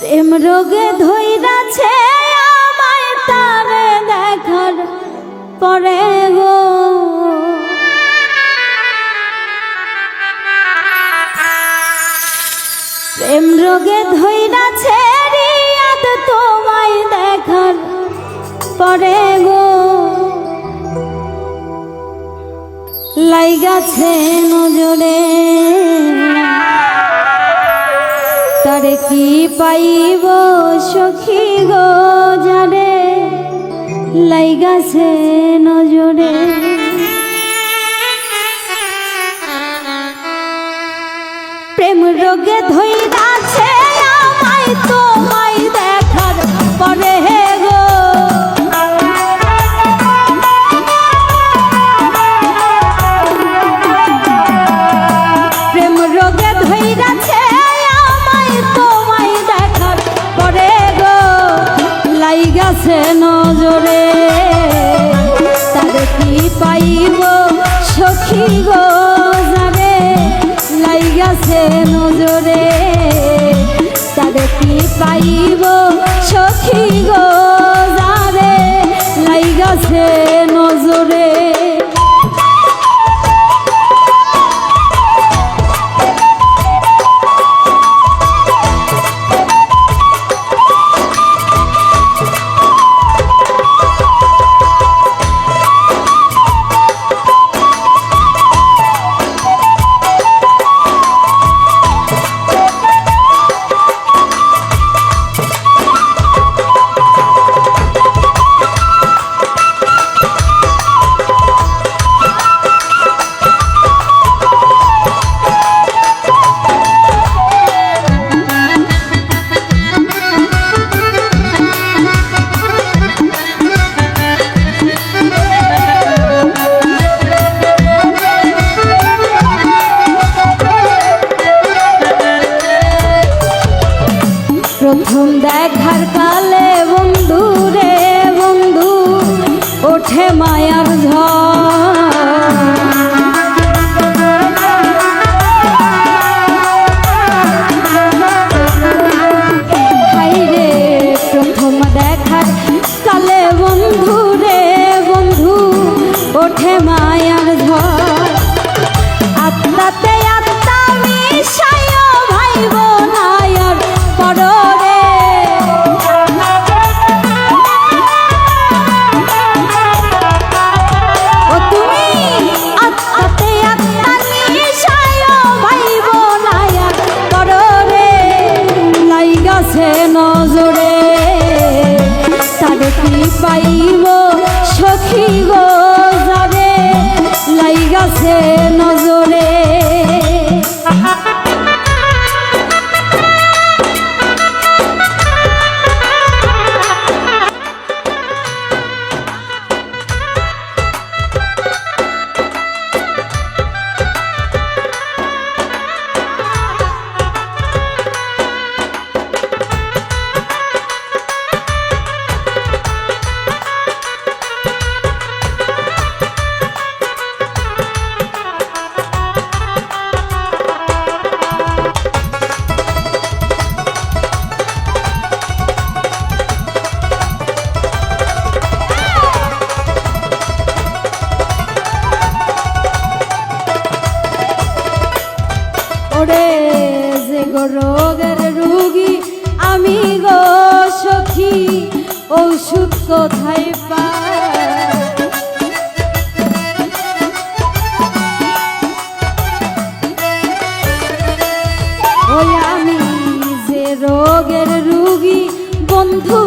প্রেম রোগে ধইরাছে আমায় তারে দেখার পরে গো। প্রেম রোগে ধইরাছে রিয়াদ তোমায় দেখার পরে গো। লাইগাছে নজরে তারে কি পাইব সখী গো যারে লাইগাছে নজরে। প্রেম রোগে ধইরাছে লাইগাছে নজরে তাদের কি পাইব সখী গো যাবে লাইগাছে নজরে তাদের কি পাইব সখী গো যাবে লাইগাছে প্রথম দেখার কালে বন্ধু রে বন্ধু ওঠে মায়ার ওরে যে গো রোগের রুগী, আমি গো সখী, ঔষধ কোথায় পাই? আমি যে রোগের রুগী, বন্ধু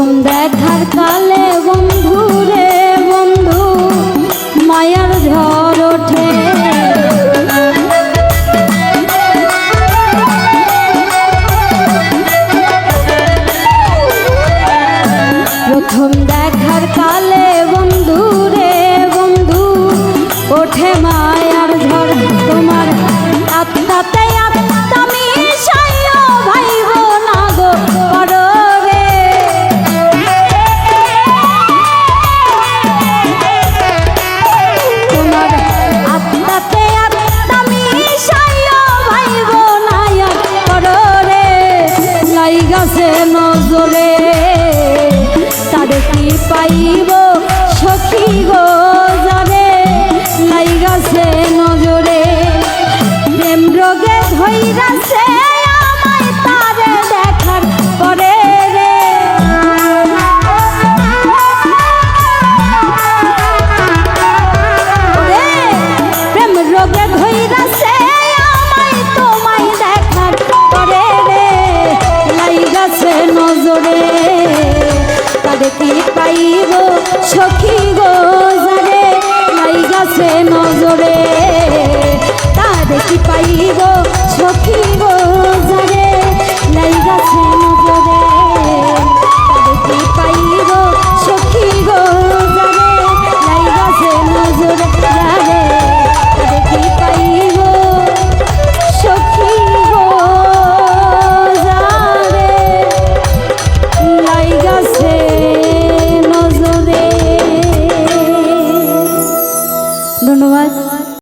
প্রথম দেখার কাল পড়েছে নজরে তাদের কি পাইব? সখী গো যাবে লাইগাছে নজরে প্রেম রোগে ধৈরাছে। জীবন